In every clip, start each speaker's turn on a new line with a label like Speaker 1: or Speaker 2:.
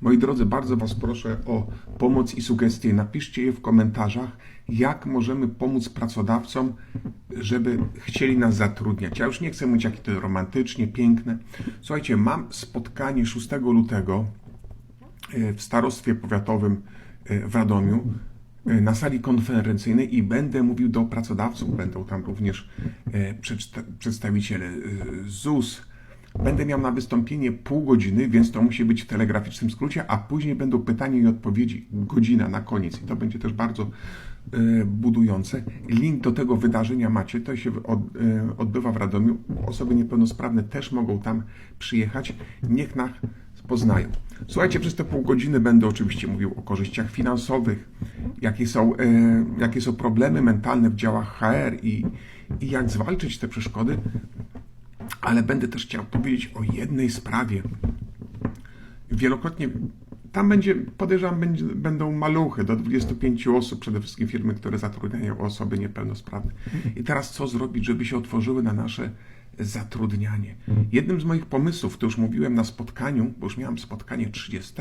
Speaker 1: Moi drodzy, bardzo Was proszę o pomoc i sugestie. Napiszcie je w komentarzach, jak możemy pomóc pracodawcom, żeby chcieli nas zatrudniać. Ja już nie chcę mówić, jakie to romantycznie, piękne. Słuchajcie, mam spotkanie 6 lutego e, w starostwie powiatowym e, w Radomiu e, na sali konferencyjnej i będę mówił do pracodawców. Będą tam również przedsta- przedstawiciele ZUS. Będę miał na wystąpienie pół godziny, więc to musi być w telegraficznym skrócie, a później będą pytania i odpowiedzi, godzina na koniec. I to będzie też bardzo e, budujące. Link do tego wydarzenia macie. To się od, e, odbywa w Radomiu. Osoby niepełnosprawne też mogą tam przyjechać. Niech nas poznają. Słuchajcie, przez te pół godziny będę oczywiście mówił o korzyściach finansowych, jakie są, e, jakie są problemy mentalne w działach HR i, i jak zwalczyć te przeszkody, ale będę też chciał powiedzieć o jednej sprawie. Wielokrotnie tam będzie, podejrzewam, będzie, będą maluchy do 25 osób, przede wszystkim firmy, które zatrudniają osoby niepełnosprawne. I teraz co zrobić, żeby się otworzyły na nasze zatrudnianie? Jednym z moich pomysłów, to już mówiłem na spotkaniu, bo już miałem spotkanie 30,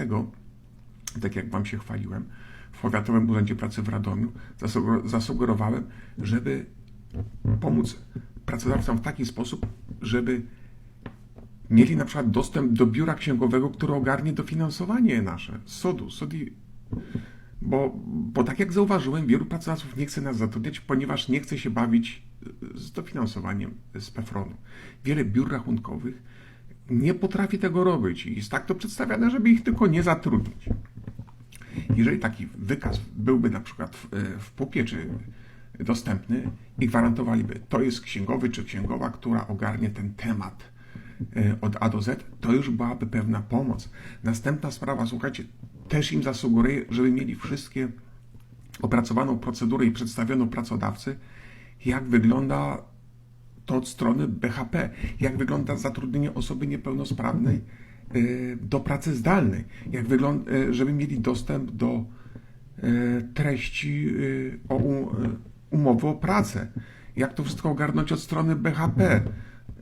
Speaker 1: tak jak Wam się chwaliłem, w Powiatowym Urzędzie Pracy w Radomiu, zasuger- zasugerowałem, żeby pomóc pracodawcom w taki sposób, żeby mieli na przykład dostęp do biura księgowego, które ogarnie dofinansowanie nasze SOD-u. SODI, bo, bo tak jak zauważyłem, wielu pracodawców nie chce nas zatrudniać, ponieważ nie chce się bawić y, z dofinansowaniem z PEFRON-u. Wiele biur rachunkowych nie potrafi tego robić i jest tak to przedstawiane, żeby ich tylko nie zatrudnić. Jeżeli taki wykaz byłby na przykład w, w PUP-ie czy dostępny i gwarantowaliby, to jest księgowy czy księgowa, która ogarnie ten temat e, od A do Z, to już byłaby pewna pomoc. Następna sprawa, słuchajcie, też im zasugeruję, żeby mieli wszystkie opracowaną procedurę i przedstawioną pracodawcy, jak wygląda to od strony BHP, jak wygląda zatrudnienie osoby niepełnosprawnej y, do pracy zdalnej, jak wygląda, y, żeby mieli dostęp do treści o umowy o pracę, jak to wszystko ogarnąć od strony BHP.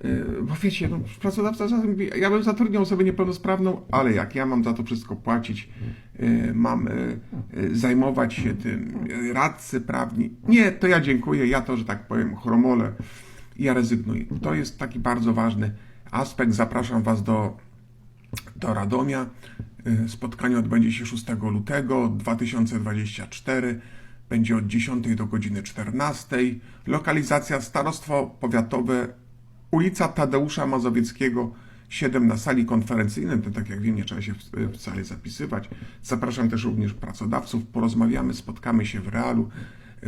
Speaker 1: Y, Bo wiecie, no, pracodawca czasem mówi, ja bym zatrudniał osobę niepełnosprawną, ale jak ja mam za to wszystko płacić, y, mam y, zajmować się tym, radcy prawni. Nie, to ja dziękuję, ja to, że tak powiem, chromolę, ja rezygnuję. To jest taki bardzo ważny aspekt. Zapraszam Was do, do Radomia. Spotkanie odbędzie się 6 lutego 2024. Będzie od 10 do godziny 14. Lokalizacja Starostwo Powiatowe, ulica Tadeusza Mazowieckiego 7 na sali konferencyjnej. To tak jak wiem, nie trzeba się wcale zapisywać. Zapraszam też również pracodawców. Porozmawiamy, spotkamy się w realu.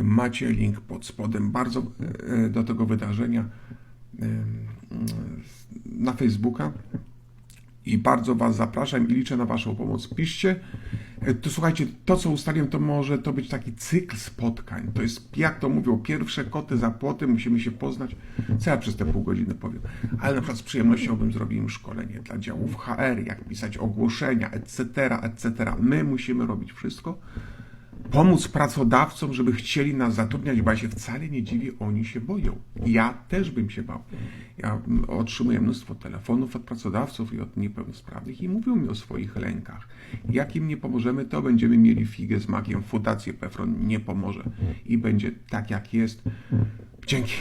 Speaker 1: Macie link pod spodem bardzo e, do tego wydarzenia e, na Facebooka i bardzo Was zapraszam i liczę na Waszą pomoc. Piszcie. E, To słuchajcie, to co ustaliłem, to może to być taki cykl spotkań. To jest, jak to mówią, pierwsze koty za płoty, musimy się poznać. Co ja przez te pół godziny powiem? Ale na przykład z przyjemnością bym zrobił im szkolenie dla działów HR, jak pisać ogłoszenia, etc., etc. My musimy robić wszystko, pomóc pracodawcom, żeby chcieli nas zatrudniać, bo ja się wcale nie dziwię, oni się boją. Ja też bym się bał. Ja mm, otrzymuję mnóstwo telefonów od pracodawców i od niepełnosprawnych i mówią mi o swoich lękach. Jak im nie pomożemy, to będziemy mieli figę z magiem. Fundację Pefron nie pomoże i będzie tak, jak jest. Dzięki.